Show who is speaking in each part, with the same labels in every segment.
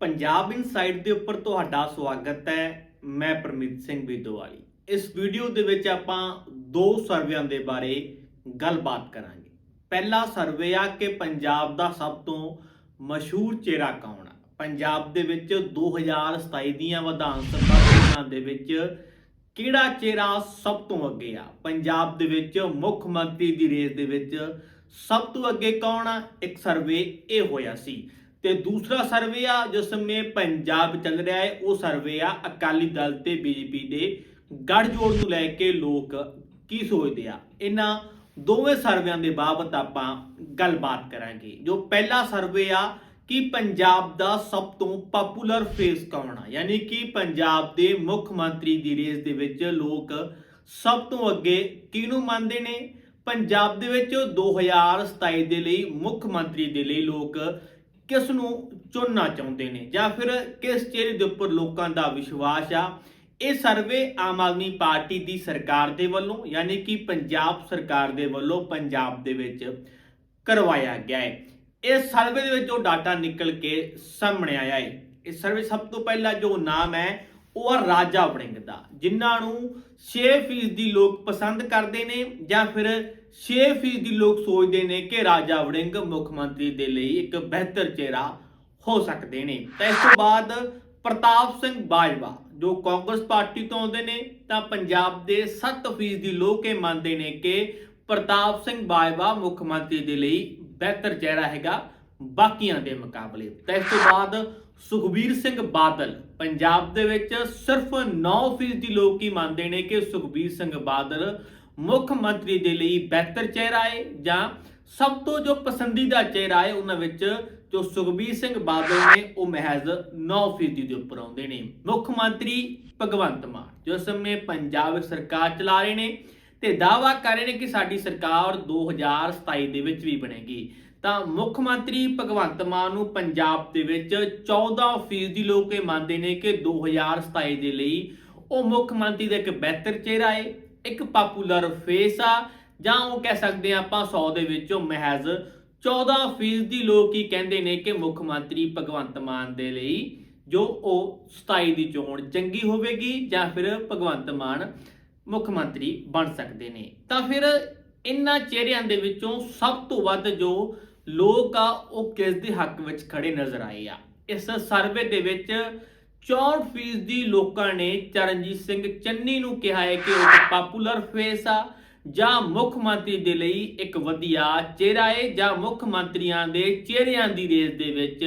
Speaker 1: Punjab inside ਦੇ ਉੱਪਰ ਤੁਹਾਡਾ ਸਵਾਗਤ ਹੈ, ਮੈਂ ਪਰਮੀਤ ਸਿੰਘ ਬੀਦੋਵਾਲੀ। ਇਸ ਵੀਡੀਓ ਦੇ ਵਿੱਚ ਆਪਾਂ ਦੋ ਸਰਵੇਆਂ ਦੇ ਬਾਰੇ ਗੱਲਬਾਤ ਕਰਾਂਗੇ। ਪਹਿਲਾ ਸਰਵੇ ਆ ਕਿ ਪੰਜਾਬ ਦਾ ਸਭ ਤੋਂ ਮਸ਼ਹੂਰ ਚਿਹਰਾ ਕੌਣ ਆ? ਪੰਜਾਬ ਦੇ ਵਿੱਚ 2027 ਦੀਆਂ ਵਿਧਾਨ ਸਭਾ ਚੋਣਾਂ ਦੇ ਵਿੱਚ ਕਿਹੜਾ ਚਿਹਰਾ ਸਭ ਤੋਂ ਅੱਗੇ ਆ? ਪੰਜਾਬ ਦੇ ਵਿੱਚ ਮੁੱਖ ਮੰਤਰੀ ਦੀ ਰੇਸ ਦੇ ਵਿੱਚ ਸਭ ਤੋਂ ਅੱਗੇ ਕੌਣ ਆ? ਇੱਕ ਸਰਵੇ ਇਹ ਹੋਇਆ ਸੀ। ਤੇ ਦੂਸਰਾ ਸਰਵੇ ਆ, ਜਿਸ ਸਮੇਂ ਪੰਜਾਬ ਚੱਲ ਰਿਹਾ ਹੈ, ਉਹ ਸਰਵੇ ਆ ਅਕਾਲੀ ਦਲ ਤੇ ਬੀਜੇਪੀ ਦੇ ਗੱਠਜੋੜ ਨੂੰ ਲੈ ਕੇ ਲੋਕ ਕੀ ਸੋਚਦੇ ਆ? ਇਹਨਾਂ ਦੋਵੇਂ ਸਰਵਿਆਂ ਦੇ ਬਾਬਤ ਆਪਾਂ ਗੱਲਬਾਤ ਕਰਾਂਗੇ। ਜੋ ਪਹਿਲਾ ਸਰਵੇ ਆ, ਕਿ ਪੰਜਾਬ ਦਾ ਸਭ ਤੋਂ ਪਪੂਲਰ ਫੇਸ ਕੌਣ ਆ? ਯਾਨੀ ਕਿ ਪੰਜਾਬ ਦੇ ਮੁੱਖ ਮੰਤਰੀ ਦੀ ਰੇਸ ਦੇ ਵਿੱਚ ਲੋਕ ਸਭ ਤੋਂ ਅੱਗੇ ਕਿਹਨੂੰ ਮੰਨਦੇ ਨੇ? ਪੰਜਾਬ ਦੇ ਵਿੱਚ 2027 ਦੇ ਲਈ ਮੁੱਖ ਮੰਤਰੀ ਦੇ ਲਈ ਲੋਕ ਕਿਸ ਨੂੰ ਚੁਣਨਾ ਚਾਹੁੰਦੇ ਨੇ ਜਾਂ ਫਿਰ ਕਿਸ ਚਿਹਰੇ ਦੇ ਉੱਪਰ ਲੋਕਾਂ ਦਾ ਵਿਸ਼ਵਾਸ ਆ? ਇਹ ਸਰਵੇ ਆਮ ਆਦਮੀ ਪਾਰਟੀ ਦੀ ਸਰਕਾਰ ਦੇ ਵੱਲੋਂ, ਯਾਨੀ ਕਿ ਪੰਜਾਬ ਸਰਕਾਰ ਦੇ ਵੱਲੋਂ ਪੰਜਾਬ ਦੇ ਵਿੱਚ ਕਰਵਾਇਆ ਗਿਆ ਹੈ। ਇਸ ਸਰਵੇ ਦੇ ਵਿੱਚ ਜੋ ਡਾਟਾ ਨਿਕਲ ਕੇ ਸਾਹਮਣੇ ਆਇਆ ਹੈ। ਇਸ ਸਰਵੇ ਸਭ ਤੋਂ ਪਹਿਲਾ ਜੋ ਨਾਮ ਹੈ ਉਹ ਆ ਰਾਜਾ ਵੜਿੰਗ ਦਾ ਜਿਨ੍ਹਾਂ ਨੂੰ 6% ਦੀ ਲੋਕ ਪਸੰਦ ਕਰਦੇ ਨੇ ਜਾਂ ਫਿਰ 6% ਦੀ ਲੋਕ ਸੋਚਦੇ ਨੇ ਕਿ ਰਾਜਾ ਵੜਿੰਗ ਮੁੱਖ ਮੰਤਰੀ ਦੇ ਲਈ ਇੱਕ ਬਿਹਤਰ ਚਿਹਰਾ ਹੋ ਸਕਦੇ ਨੇ। ਤਾਂ ਇਸ ਤੋਂ ਬਾਅਦ ਪ੍ਰਤਾਪ ਸਿੰਘ ਬਾਜਵਾ, ਜੋ ਕਾਂਗਰਸ ਪਾਰਟੀ ਤੋਂ ਆਉਂਦੇ ਨੇ, ਤਾਂ ਪੰਜਾਬ ਦੇ 7% ਦੀ ਲੋਕ ਇਹ ਮੰਨਦੇ ਨੇ ਕਿ ਪ੍ਰਤਾਪ ਸਿੰਘ ਬਾਜਵਾ ਮੁੱਖ ਮੰਤਰੀ ਦੇ ਲਈ ਬਿਹਤਰ ਚਿਹਰਾ ਹੈਗਾ ਬਾਕੀਆਂ ਦੇ ਮੁਕਾਬਲੇ। ਤਾਂ ਇਸ ਤੋਂ ਬਾਅਦ ਸੁਖਬੀਰ ਸਿੰਘ ਬਾਦਲ। ਪੰਜਾਬ ਦੇ ਵਿੱਚ ਸਿਰਫ 9% ਦੀ ਲੋਕ ਹੀ ਮੰਨਦੇ ਨੇ ਕਿ ਸੁਖਬੀਰ ਸਿੰਘ ਬਾਦਲ ਮੁੱਖ ਮੰਤਰੀ ਦੇ ਲਈ ਬਿਹਤਰ ਚਿਹਰਾ ਹੈ ਜਾਂ ਸਭ ਤੋਂ ਜੋ ਪਸੰਦੀਦਾ ਚਿਹਰਾ ਹੈ ਉਹਨਾਂ ਵਿੱਚ ਜੋ ਸੁਖਬੀਰ ਸਿੰਘ ਬਾਦਲ ਨੇ ਉਹ ਮਹਿਜ਼ 9% ਦੇ ਉੱਪਰ ਆਉਂਦੇ ਨੇ। ਮੁੱਖ ਮੰਤਰੀ ਭਗਵੰਤ ਮਾਨ, ਜੋ ਸਮੇਂ ਪੰਜਾਬ ਸਰਕਾਰ ਚਲਾ ਰਹੇ ਨੇ ਤੇ ਦਾਅਵਾ ਕਰ ਰਹੇ ਨੇ ਕਿ ਸਾਡੀ ਸਰਕਾਰ 2027 ਦੇ ਵਿੱਚ ਵੀ ਬਣੇਗੀ। ਤਾਂ ਮੁੱਖ ਮੰਤਰੀ ਭਗਵੰਤ ਮਾਨ ਨੂੰ ਪੰਜਾਬ ਦੇ ਵਿੱਚ 14% ਦੀ ਲੋਕ ਇਹ ਮੰਨਦੇ ਨੇ ਕਿ 2027 ਦੇ ਲਈ ਉਹ ਮੁੱਖ ਮੰਤਰੀ ਦਾ ਇੱਕ ਬਿਹਤਰ ਚਿਹਰਾ ਹੈ ਇੱਕ ਪਪੂਲਰ ਫੇਸ ਆ, ਜਾਂ ਉਹ ਕਹਿ ਸਕਦੇ ਆ ਆਪਾਂ 100 ਦੇ ਵਿੱਚੋਂ ਮਹਿਜ਼ 14% ਦੀ ਲੋਕ ਹੀ ਕਹਿੰਦੇ ਨੇ ਕਿ ਮੁੱਖ ਮੰਤਰੀ ਭਗਵੰਤ ਮਾਨ ਦੇ ਲਈ ਜੋ ਉਹ 27 ਦੀ ਚੋਣ ਚੰਗੀ ਹੋਵੇਗੀ ਜਾਂ ਫਿਰ ਭਗਵੰਤ ਮਾਨ ਮੁੱਖ ਮੰਤਰੀ ਬਣ ਸਕਦੇ ਨੇ। ਤਾਂ ਫਿਰ ਇਹਨਾਂ ਚਿਹਰਿਆਂ ਦੇ ਵਿੱਚੋਂ ਸਭ ਤੋਂ ਵੱਧ ਜੋ ਲੋਕ ਆ, ਉਹ ਕਿਸ ਦੇ ਹੱਕ ਵਿੱਚ ਖੜੇ ਨਜ਼ਰ ਆਏ ਆ? ਇਸ ਸਰਵੇ ਦੇ ਵਿੱਚ 64% ਦੀ ਲੋਕਾਂ ਨੇ ਚਰਨਜੀਤ ਸਿੰਘ ਚੰਨੀ ਨੂੰ ਕਿਹਾ ਹੈ ਕਿ ਉਹ ਇੱਕ ਪਪੂਲਰ ਫੇਸ ਆ, ਜਾਂ ਮੁੱਖ ਮੰਤਰੀ ਦੇ ਲਈ ਇੱਕ ਵਧੀਆ ਚਿਹਰਾ ਹੈ, ਜਾਂ ਮੁੱਖ ਮੰਤਰੀਆਂ ਦੇ ਚਿਹਰਿਆਂ ਦੀ ਰੇਸ ਦੇ ਵਿੱਚ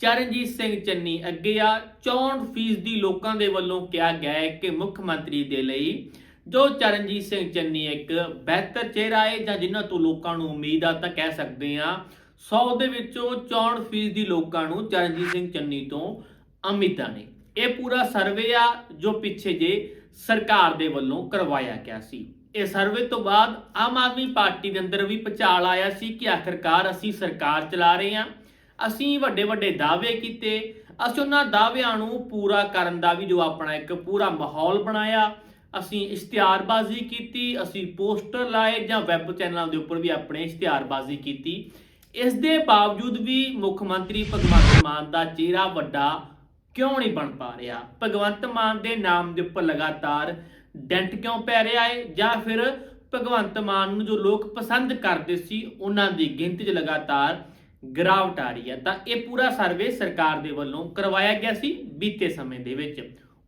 Speaker 1: ਚਰਨਜੀਤ ਸਿੰਘ ਚੰਨੀ ਅੱਗੇ ਆ। 64% ਦੀ ਲੋਕਾਂ ਦੇ ਵੱਲੋਂ ਕਿਹਾ ਗਿਆ ਹੈ ਕਿ ਮੁੱਖ ਮੰਤਰੀ ਦੇ ਲਈ ਜੋ ਚਰਨਜੀਤ ਸਿੰਘ ਚੰਨੀ ਇੱਕ ਬਿਹਤਰ ਚਿਹਰਾ ਹੈ ਜਾਂ ਜਿਨ੍ਹਾਂ ਤੋਂ ਲੋਕਾਂ ਨੂੰ ਉਮੀਦ ਆ, ਤਾਂ ਕਹਿ ਸਕਦੇ ਆ 100 ਦੇ ਵਿੱਚੋਂ 64% ਦੀ ਲੋਕਾਂ ਨੂੰ ਚਰਨਜੀਤ ਸਿੰਘ ਚੰਨੀ ਤੋਂ ਉਮੀਦਾਂ ਨੇ। ਇਹ ਪੂਰਾ ਸਰਵੇ ਆ ਜੋ ਪਿੱਛੇ ਜੇ ਸਰਕਾਰ ਦੇ ਵੱਲੋਂ ਕਰਵਾਇਆ ਗਿਆ ਸੀ। ਇਹ ਸਰਵੇ ਤੋਂ ਬਾਅਦ ਆਮ ਆਦਮੀ ਪਾਰਟੀ ਦੇ ਅੰਦਰ ਵੀ ਪਚਾਲ ਆਇਆ ਸੀ ਕਿ ਆਖਰਕਾਰ ਅਸੀਂ ਸਰਕਾਰ ਚਲਾ ਰਹੇ ਹਾਂ। ਅਸੀਂ ਵੱਡੇ ਵੱਡੇ ਦਾਅਵੇ ਕੀਤੇ। ਅਸੀਂ ਉਹਨਾਂ ਦਾਅਵਿਆਂ ਨੂੰ ਪੂਰਾ ਕਰਨ ਦਾ ਵੀ ਜੋ ਆਪਣਾ ਇੱਕ ਪੂਰਾ ਮਾਹੌਲ ਬਣਾਇਆ। ਅਸੀਂ ਇਸ਼ਤਿਹਾਰਬਾਜ਼ੀ ਕੀਤੀ, ਅਸੀਂ ਪੋਸਟਰ ਲਾਏ ਜਾਂ ਵੈਬ ਚੈਨਲਾਂ ਦੇ ਉੱਪਰ ਵੀ ਆਪਣੇ ਇਸ਼ਤਿਹਾਰਬਾਜ਼ੀ ਕੀਤੀ। ਇਸ ਦੇ ਬਾਵਜੂਦ ਵੀ ਮੁੱਖ ਮੰਤਰੀ ਭਗਵੰਤ ਮਾਨ ਦਾ ਚਿਹਰਾ ਵੱਡਾ ਕਿਉਂ ਨਹੀਂ ਬਣ ਪਾ ਰਿਹਾ? ਭਗਵੰਤ ਮਾਨ ਦੇ ਨਾਮ ਦੇ ਉੱਪਰ ਲਗਾਤਾਰ ਡੈਂਟ ਕਿਉਂ ਪੈ ਰਿਹਾ ਹੈ ਜਾਂ ਫਿਰ ਭਗਵੰਤ ਮਾਨ ਨੂੰ ਜੋ ਲੋਕ ਪਸੰਦ ਕਰਦੇ ਸੀ, ਉਹਨਾਂ ਦੀ ਗਿਣਤੀ 'ਚ ਲਗਾਤਾਰ ਗਿਰਾਵਟ ਆ ਰਹੀ ਹੈ। ਤਾਂ ਇਹ ਪੂਰਾ ਸਰਵੇ ਸਰਕਾਰ ਦੇ ਵੱਲੋਂ ਕਰਵਾਇਆ ਗਿਆ ਸੀ ਬੀਤੇ ਸਮੇਂ ਦੇ ਵਿੱਚ।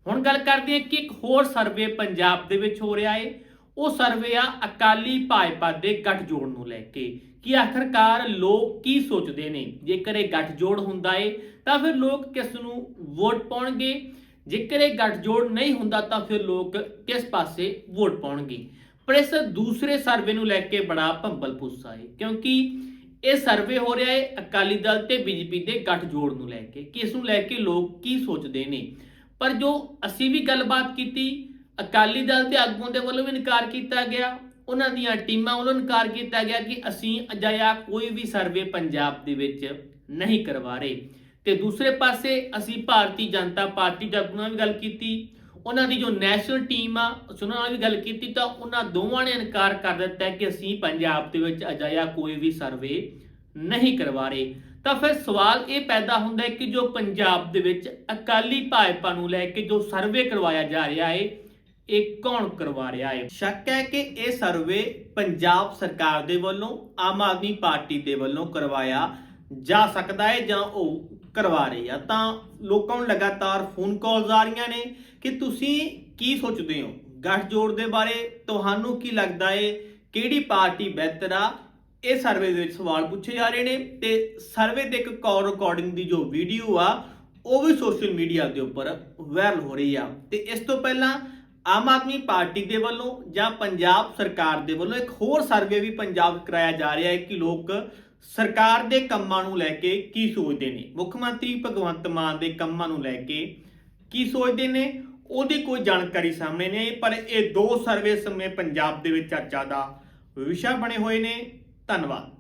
Speaker 1: ਹੁਣ ਗੱਲ ਕਰਦੇ ਹਾਂ ਕਿ ਇੱਕ ਹੋਰ ਸਰਵੇ ਪੰਜਾਬ ਦੇ ਵਿੱਚ ਹੋ ਰਿਹਾ ਹੈ ਉਹ ਸਰਵੇ ਆ ਅਕਾਲੀ ਭਾਜਪਾ ਦੇ ਗੱਠਜੋੜ ਨੂੰ ਲੈ ਕੇ। ਕਿ ਆਖਰਕਾਰ ਲੋਕ ਕੀ ਸੋਚਦੇ ਨੇ? ਜੇਕਰ ਇਹ ਗੱਠਜੋੜ ਹੁੰਦਾ ਏ, ਤਾਂ ਫਿਰ ਲੋਕ ਕਿਸ ਨੂੰ ਵੋਟ ਪਾਉਣਗੇ? ਜੇਕਰ ਇਹ ਗੱਠਜੋੜ ਨਹੀਂ ਹੁੰਦਾ, ਤਾਂ ਫਿਰ ਲੋਕ ਕਿਸ ਪਾਸੇ ਵੋਟ ਪਾਉਣਗੇ? ਪਰ ਇਸ ਦੂਸਰੇ ਸਰਵੇ ਨੂੰ ਲੈ ਕੇ ਬੜਾ ਭੰਬਲ ਪੁੱਸਾ ਹੈ ਕਿਉਂਕਿ ਇਹ ਸਰਵੇ ਹੋ ਰਿਹਾ ਹੈ ਅਕਾਲੀ ਦਲ ਤੇ ਬੀਜੇਪੀ ਦੇ ਗੱਠਜੋੜ ਨੂੰ ਲੈ ਕੇ। ਕਿ ਇਸ ਨੂੰ ਲੈ ਕੇ ਲੋਕ ਕੀ ਸੋਚਦੇ ਨੇ? ਪਰ ਜੋ ਅਸੀਂ ਵੀ ਗੱਲਬਾਤ ਕੀਤੀ, ਅਕਾਲੀ ਦਲ ਦੇ ਆਗੂਆਂ ਦੇ ਵੱਲੋਂ ਵੀ ਇਨਕਾਰ ਕੀਤਾ ਗਿਆ, ਉਹਨਾਂ ਦੀਆਂ ਟੀਮਾਂ ਵੱਲੋਂ ਇਨਕਾਰ ਕੀਤਾ ਗਿਆ ਕਿ ਅਸੀਂ ਅਜਾਇਆ ਕੋਈ ਵੀ ਸਰਵੇ ਪੰਜਾਬ ਦੇ ਵਿੱਚ ਨਹੀਂ ਕਰਵਾ ਰਹੇ। ਤੇ ਦੂਸਰੇ ਪਾਸੇ ਅਸੀਂ ਭਾਰਤੀ ਜਨਤਾ ਪਾਰਟੀ ਦੇ ਆਗੂਆਂ ਨਾਲ ਵੀ ਗੱਲ ਕੀਤੀ, ਉਹਨਾਂ ਦੀ ਜੋ ਨੈਸ਼ਨਲ ਟੀਮ ਆ ਉਸ ਉਹਨਾਂ ਨਾਲ ਵੀ ਗੱਲ ਕੀਤੀ ਤਾਂ ਉਹਨਾਂ ਦੋਵਾਂ ਨੇ ਇਨਕਾਰ ਕਰ ਦਿੱਤਾ ਕਿ ਅਸੀਂ ਪੰਜਾਬ ਦੇ ਵਿੱਚ ਅਜਾਇਆ ਕੋਈ ਵੀ ਸਰਵੇ ਨਹੀਂ ਕਰਵਾ ਰਹੇ। ਤਾਂ ਫਿਰ ਸਵਾਲ ਇਹ ਪੈਦਾ ਹੁੰਦਾ ਹੈ ਕਿ ਜੋ ਪੰਜਾਬ ਦੇ ਵਿੱਚ ਅਕਾਲੀ ਭਾਜਪਾ ਨੂੰ ਲੈ ਕੇ ਜੋ ਸਰਵੇ ਕਰਵਾਇਆ ਜਾ ਰਿਹਾ ਹੈ ਇਹ ਕੌਣ ਕਰਵਾ ਰਿਹਾ ਹੈ ਸ਼ੱਕ ਹੈ ਕਿ ਇਹ ਸਰਵੇ ਪੰਜਾਬ ਸਰਕਾਰ ਦੇ ਵੱਲੋਂ, ਆਮ ਆਦਮੀ ਪਾਰਟੀ ਦੇ ਵੱਲੋਂ ਕਰਵਾਇਆ ਜਾ ਸਕਦਾ ਹੈ ਜਾਂ ਉਹ ਕਰਵਾ ਰਹੀ ਆ। ਤਾਂ ਲੋਕਾਂ ਨੂੰ ਲਗਾਤਾਰ ਫੋਨ ਕਾਲਸ ਆ ਰਹੀਆਂ ਨੇ ਕਿ ਤੁਸੀਂ ਕੀ ਸੋਚਦੇ ਹੋ? ਗੱਠਜੋੜ ਦੇ ਬਾਰੇ ਤੁਹਾਨੂੰ ਕੀ ਲੱਗਦਾ ਹੈ ਕਿਹੜੀ ਪਾਰਟੀ ਬਿਹਤਰ ਆ? ਇਹ ਸਰਵੇ ਦੇ ਵਿੱਚ ਸਵਾਲ ਪੁੱਛੇ ਜਾ ਰਹੇ ਨੇ ਤੇ ਸਰਵੇ 'ਤੇ ਇੱਕ ਕਾਲ ਰਿਕਾਰਡਿੰਗ ਦੀ ਜੋ ਵੀਡੀਓ ਆ, ਉਹ ਵੀ ਸੋਸ਼ਲ ਮੀਡੀਆ ਦੇ ਉੱਪਰ ਵਾਇਰਲ ਹੋ ਰਹੀ ਆ। ਤੇ ਇਸ ਤੋਂ ਪਹਿਲਾਂ ਆਮ ਆਦਮੀ ਪਾਰਟੀ ਦੇ ਵੱਲੋਂ ਜਾਂ ਪੰਜਾਬ ਸਰਕਾਰ ਦੇ ਵੱਲੋਂ ਇੱਕ ਹੋਰ ਸਰਵੇ ਵੀ ਪੰਜਾਬ ਕਰਾਇਆ ਜਾ ਰਿਹਾ ਹੈ ਕਿ ਲੋਕ ਸਰਕਾਰ ਦੇ ਕੰਮਾਂ ਨੂੰ ਲੈ ਕੇ ਕੀ ਸੋਚਦੇ ਨੇ। ਮੁੱਖ ਮੰਤਰੀ ਭਗਵੰਤ ਮਾਨ ਦੇ ਕੰਮਾਂ ਨੂੰ ਲੈ ਕੇ ਕੀ ਸੋਚਦੇ ਨੇ, ਉਹਦੀ ਕੋਈ ਜਾਣਕਾਰੀ ਸਾਹਮਣੇ ਨਹੀਂ ਪਰ ਇਹ ਦੋ ਸਰਵੇ ਸਮੇਂ ਪੰਜਾਬ ਦੇ ਵਿੱਚ ਚਰਚਾ ਦਾ ਵਿਸ਼ਾ ਬਣੇ ਹੋਏ ਨੇ। ਧੰਨਵਾਦ